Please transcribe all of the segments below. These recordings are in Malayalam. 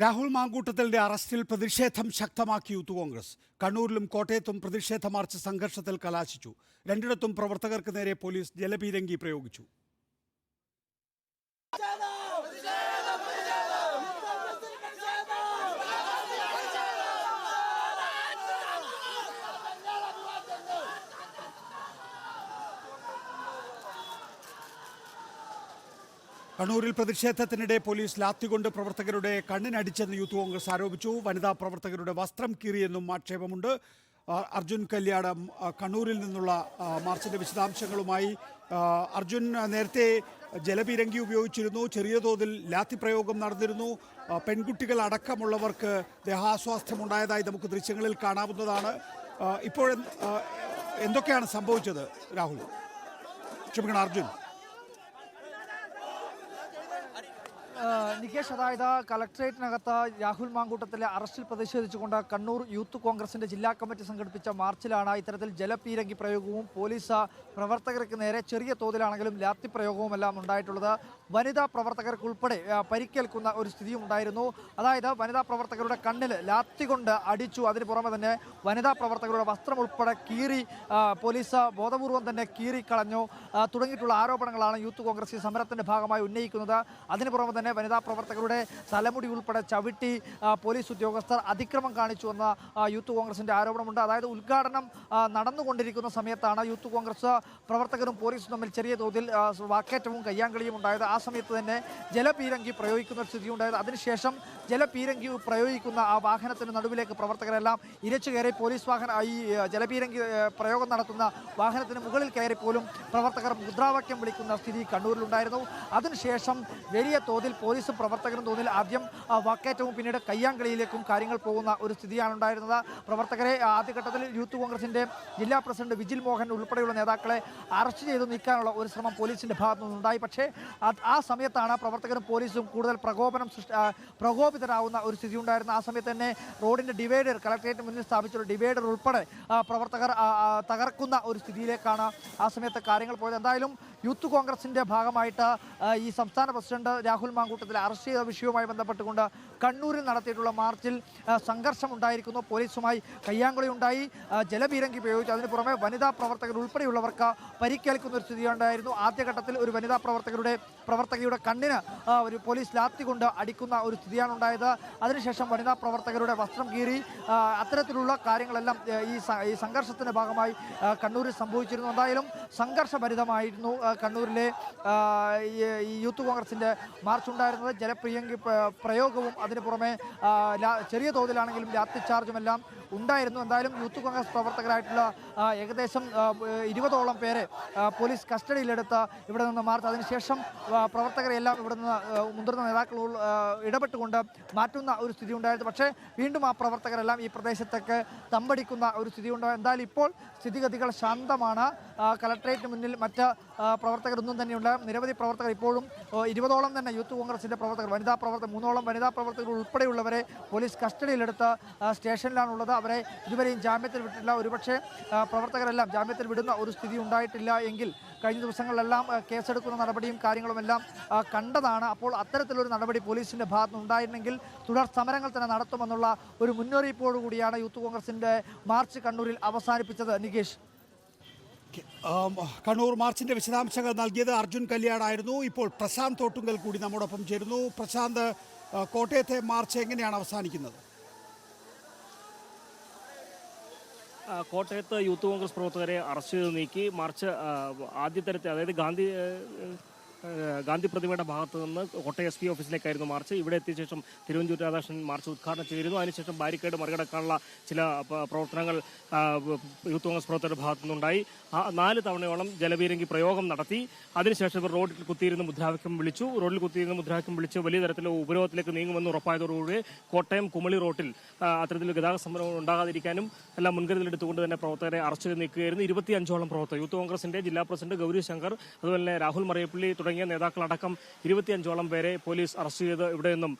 രാഹുൽ മാങ്കൂട്ടത്തിലെ അറസ്റ്റിൽ പ്രതിഷേധം ശക്തമാക്കി യൂത്ത് കോൺഗ്രസ്. കണ്ണൂരിലും കോട്ടയത്തും പ്രതിഷേധ മാർച്ച് സംഘർഷത്തിൽ കലാശിച്ചു. രണ്ടിടത്തും പ്രവർത്തകർക്ക് നേരെ പോലീസ് ജലപീരങ്കി പ്രയോഗിച്ചു. കണ്ണൂരിൽ പ്രതിഷേധത്തിനിടെ പോലീസ് ലാത്തികൊണ്ട് പ്രവർത്തകരുടെ കണ്ണിനടിച്ചെന്ന് യൂത്ത് കോൺഗ്രസ് ആരോപിച്ചു. വനിതാ പ്രവർത്തകരുടെ വസ്ത്രം കീറിയെന്നും ആക്ഷേപമുണ്ട്. അർജുൻ കല്യാണം കണ്ണൂരിൽ നിന്നുള്ള മാർച്ചിന്റെ വിശദാംശങ്ങളുമായി അർജുൻ നേരത്തെ ജലപീരങ്കി ഉപയോഗിച്ചിരുന്നു ചെറിയ തോതിൽ ലാത്തി പ്രയോഗം നടന്നിരുന്നു. പെൺകുട്ടികൾ അടക്കമുള്ളവർക്ക് ദേഹാസ്വാസ്ഥ്യമുണ്ടായതായി നമുക്ക് ദൃശ്യങ്ങളിൽ കാണാവുന്നതാണ്. ഇപ്പോൾ എന്തൊക്കെയാണ് സംഭവിച്ചത് രാഹുൽ? ക്ഷമിക്കണം അർജുൻ. നികേഷ് അതായത് കളക്ട്രേറ്റിനകത്ത് രാഹുൽ മാങ്കൂട്ടത്തിലെ അറസ്റ്റിൽ പ്രതിഷേധിച്ചുകൊണ്ട് കണ്ണൂർ യൂത്ത് കോൺഗ്രസിന്റെ ജില്ലാ കമ്മിറ്റി സംഘടിപ്പിച്ച മാർച്ചിലാണ് ഇത്തരത്തിൽ ജലപീരങ്കി പ്രയോഗവും പോലീസ് പ്രവർത്തകർക്ക് നേരെ ചെറിയ തോതിലാണെങ്കിലും ലാത്തി പ്രയോഗവും എല്ലാം ഉണ്ടായിട്ടുള്ളത്. വനിതാ പ്രവർത്തകർക്ക് ഉൾപ്പെടെ പരിക്കേൽക്കുന്ന ഒരു സ്ഥിതിയും ഉണ്ടായിരുന്നു. അതായത് വനിതാ പ്രവർത്തകരുടെ കണ്ണിൽ ലാത്തി കൊണ്ട് അടിച്ചു. അതിന് പുറമെ തന്നെ വനിതാ പ്രവർത്തകരുടെ വസ്ത്രം ഉൾപ്പെടെ കീറി പോലീസ് ബോധപൂർവം തന്നെ കീറിക്കളഞ്ഞു. തുടങ്ങിയിട്ടുള്ള ആരോപണങ്ങളാണ് യൂത്ത് കോൺഗ്രസ് ഈ സമരത്തിന്റെ ഭാഗമായി ഉന്നയിക്കുന്നത്. അതിന് പുറമെ തന്നെ വനിതാ പ്രവർത്തകരുടെ തലമുടി ഉൾപ്പെടെ ചവിട്ടി പോലീസ് ഉദ്യോഗസ്ഥർ അതിക്രമം കാണിച്ചു എന്ന യൂത്ത് കോൺഗ്രസിന്റെ ആരോപണമുണ്ട്. അതായത് ഉദ്ഘാടനം നടന്നുകൊണ്ടിരിക്കുന്ന സമയത്താണ് യൂത്ത് കോൺഗ്രസ് പ്രവർത്തകരും പോലീസും തമ്മിൽ ചെറിയ തോതിൽ വാക്കേറ്റവും കയ്യാങ്കളിയും ഉണ്ടായത്. ആ സമയത്ത് തന്നെ ജലപീരങ്കി പ്രയോഗിക്കുന്ന ഒരു സ്ഥിതി ഉണ്ടായത് അതിനുശേഷം ജലപീരങ്കി പ്രയോഗിക്കുന്ന ആ വാഹനത്തിന് നടുവിലേക്ക് പ്രവർത്തകരെല്ലാം ഇരച്ചു കയറി പോലീസ് വാഹന ഈ ജലപീരങ്കി പ്രയോഗം നടത്തുന്ന വാഹനത്തിന് മുകളിൽ കയറി പോലും പ്രവർത്തകർ മുദ്രാവാക്യം വിളിക്കുന്ന സ്ഥിതി കണ്ണൂരിലുണ്ടായിരുന്നു. അതിനുശേഷം വലിയ തോതിൽ പോലീസും പ്രവർത്തകരും തോതിൽ ആദ്യം ആ, വാക്കേറ്റവും പിന്നീട് കയ്യാങ്കളിയിലേക്കും കാര്യങ്ങൾ പോകുന്ന ഒരു സ്ഥിതിയാണ് ഉണ്ടായിരുന്നത് പ്രവർത്തകരെ ആ, ആദ്യഘട്ടത്തിൽ യൂത്ത് കോൺഗ്രസിന്റെ ജില്ലാ പ്രസിഡന്റ് വിജിൽ മോഹൻ ഉൾപ്പെടെയുള്ള നേതാക്കളെ അറസ്റ്റ് ചെയ്ത് നീക്കാനുള്ള ഒരു ശ്രമം പോലീസിന്റെ ഭാഗത്തുനിന്നുണ്ടായി. പക്ഷേ അത് ആ സമയത്താണ് പ്രവർത്തകരും പോലീസും കൂടുതൽ പ്രകോപനം സൃഷ്ടി പ്രകോപിതരാകുന്ന ഒരു സ്ഥിതി ഉണ്ടായിരുന്നു ആ സമയത്ത് തന്നെ റോഡിന്റെ ഡിവൈഡർ കളക്ടറേറ്റ് മുന്നിൽ സ്ഥാപിച്ചുള്ള ഡിവൈഡർ ഉൾപ്പെടെ പ്രവർത്തകർ തകർക്കുന്ന ഒരു സ്ഥിതിയിലേക്കാണ് ആ സമയത്ത് കാര്യങ്ങൾ പോയത്. എന്തായാലും യൂത്ത് കോൺഗ്രസിന്റെ ഭാഗമായിട്ട് ഈ സംസ്ഥാന പ്രസിഡന്റ് രാഹുൽ മാങ്കൂട്ടത്തിൽ അറസ്റ്റ് ചെയ്ത വിഷയവുമായി ബന്ധപ്പെട്ടുകൊണ്ട് കണ്ണൂരിൽ നടത്തിയിട്ടുള്ള മാർച്ചിൽ സംഘർഷം ഉണ്ടായിരിക്കുന്നു പോലീസുമായി കയ്യാങ്കളി ഉണ്ടായി ജലപീരങ്കി ഉപയോഗിച്ചു അതിന് പുറമെ വനിതാ പ്രവർത്തകർ ഉൾപ്പെടെയുള്ളവർക്ക് പരിക്കേൽക്കുന്ന ഒരു സ്ഥിതി ഉണ്ടായിരുന്നു ആദ്യഘട്ടത്തിൽ ഒരു വനിതാ പ്രവർത്തകരുടെ പ്രവർത്തകയുടെ കണ്ണിന് ഒരു പോലീസ് ലാത്തി കൊണ്ട് അടിക്കുന്ന ഒരു സ്ഥിതിയാണ് ഉണ്ടായത് അതിനുശേഷം വനിതാ പ്രവർത്തകരുടെ വസ്ത്രം കീറി അത്തരത്തിലുള്ള കാര്യങ്ങളെല്ലാം ഈ സംഘർഷത്തിന്റെ ഭാഗമായി കണ്ണൂരിൽ സംഭവിച്ചിരുന്നു. എന്തായാലും സംഘർഷഭരിതമായിരുന്നു കണ്ണൂരിലെ ഈ- യൂത്ത് കോൺഗ്രസിന്റെ മാർച്ച് ഉണ്ടായിരുന്നത് ജലപ്രിയ പ്രയോഗവും അതിന് പുറമെ ചെറിയ തോതിലാണെങ്കിലും ലാത്തി ചാർജും എല്ലാം ഉണ്ടായിരുന്നു. എന്തായാലും യൂത്ത് കോൺഗ്രസ് പ്രവർത്തകരായിട്ടുള്ള ഏകദേശം ഇരുപതോളം പേരെ പോലീസ് കസ്റ്റഡിയിലെടുത്ത് ഇവിടെ നിന്ന് മാർച്ച്. അതിനുശേഷം പ്രവർത്തകരെല്ലാം ഇവിടെ നിന്ന് മുതിർന്ന നേതാക്കൾ ഇടപെട്ടുകൊണ്ട് മാറ്റുന്ന ഒരു സ്ഥിതി ഉണ്ടായിരുന്നു. പക്ഷേ വീണ്ടും ആ പ്രവർത്തകരെല്ലാം ഈ പ്രദേശത്തേക്ക് തമ്പടിക്കുന്ന ഒരു സ്ഥിതി ഉണ്ടോ എന്തായാലും ഇപ്പോൾ സ്ഥിതിഗതികൾ ശാന്തമാണ്. കലക്ട്രേറ്റിന് മുന്നിൽ മറ്റ് പ്രവർത്തകരൊന്നും തന്നെയുണ്ട് നിരവധി പ്രവർത്തകർ ഇപ്പോഴും ഇരുപതോളം തന്നെ യൂത്ത് കോൺഗ്രസിന്റെ പ്രവർത്തകർ വനിതാ പ്രവർത്തകർ മൂന്നോളം വനിതാ പ്രവർത്തകർ ഉൾപ്പെടെയുള്ളവരെ പോലീസ് കസ്റ്റഡിയിലെടുത്ത് സ്റ്റേഷനിലാണുള്ളത്. അവരെ ഇതുവരെയും ജാമ്യത്തിൽ വിട്ടിട്ടില്ല. ഒരുപക്ഷെ പ്രവർത്തകരെല്ലാം ജാമ്യത്തിൽ വിടുന്ന ഒരു സ്ഥിതി ഉണ്ടായിട്ടില്ല എങ്കിൽ കഴിഞ്ഞ ദിവസങ്ങളിലെല്ലാം കേസെടുക്കുന്ന നടപടിയും കാര്യങ്ങളുമെല്ലാം കണ്ടതാണ്. അപ്പോൾ അത്തരത്തിലൊരു നടപടി പോലീസിന്റെ ഭാഗത്ത് ഉണ്ടായിരുന്നെങ്കിൽ തുടർ സമരങ്ങൾ തന്നെ നടത്തുമെന്നുള്ള ഒരു മുന്നറിയിപ്പോടുകൂടിയാണ് യൂത്ത് കോൺഗ്രസിന്റെ മാർച്ച് കണ്ണൂരിൽ അവസാനിപ്പിച്ചത് നികേഷ്. കണ്ണൂർ മാർച്ചിന്റെ വിശദാംശങ്ങൾ നൽകിയത് അർജുൻ കല്യാണായിരുന്നു. ഇപ്പോൾ പ്രശാന്ത് തോട്ടുങ്കൽ കൂടി നമ്മോടൊപ്പം ചേരുന്നു. പ്രശാന്ത് കോട്ടയത്തെ മാർച്ച് എങ്ങനെയാണ് അവസാനിക്കുന്നത് ആ, കോട്ടയത്ത് യൂത്ത് കോൺഗ്രസ് പ്രവർത്തകരെ അറസ്റ്റ് ചെയ്ത് നീക്കി. മാർച്ച് ആദ്യ തരത്തിൽ അതായത് ഗാന്ധി ഗാന്ധി പ്രതിമയുടെ ഭാഗത്ത് നിന്ന് കോട്ടയം എസ് പി ഓഫീസിലേക്കായിരുന്നു മാർച്ച്. ഇവിടെ എത്തിയ ശേഷം തിരുവഞ്ചൂർ രാധാകൃഷ്ണൻ മാർച്ച് ഉദ്ഘാടനം ചെയ്തിരുന്നു. അതിനുശേഷം ബാരിക്കേഡ് മറികടക്കാനുള്ള ചില പ്രവർത്തനങ്ങൾ യൂത്ത് കോൺഗ്രസ് പ്രവർത്തകരുടെ ഭാഗത്തു നിന്നുണ്ടായി. നാല് തവണയോളം ജലപീരങ്കി പ്രയോഗം നടത്തി. അതിനുശേഷം ഇവർ റോഡിൽ കുത്തിയിരുന്ന് മുദ്രാവാക്യം വിളിച്ചു. റോഡിൽ കുത്തിയിരുന്ന് മുദ്രാവാക്യം വിളിച്ച് വലിയ തരത്തിലുള്ള ഉപരോധത്തിലേക്ക് നീങ്ങുമെന്ന് ഉറപ്പായതോടുകൂടി കോട്ടയം കുമളി റോട്ടിൽ അത്തരത്തിൽ ഗതാഗത സമരം ഉണ്ടാകാതിരിക്കാനും എല്ലാം മുൻകരുതലെടുത്തുകൊണ്ട് തന്നെ പ്രവർത്തകരെ അറസ്റ്റ് ചെയ്ത് നീക്കുകയായിരുന്നു. ഇരുപത്തിയഞ്ചോളം പ്രവർത്തകർ യൂത്ത് കോൺഗ്രസിന്റെ ജില്ലാ പ്രസിഡന്റ് ഗൗരി ശങ്കർ അതുപോലെ തന്നെ രാഹുൽ മറിയപ്പള്ളി തുടങ്ങിയ നേതാക്കളടക്കം ഇരുപത്തിയഞ്ചോളം പേരെ പോലീസ് അറസ്റ്റ് ചെയ്ത് ഇവിടെ നിന്നും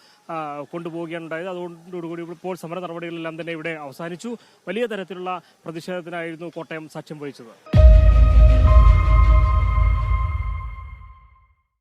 കൊണ്ടുപോവുകയാണ് ഉണ്ടായത് അതോടുകൂടി ഇപ്പോൾ സമര നടപടികളെല്ലാം തന്നെ ഇവിടെ അവസാനിച്ചു. വലിയ തരത്തിലുള്ള പ്രതിഷേധത്തിനായിരുന്നു കോട്ടയം സാക്ഷ്യം വഹിച്ചത്.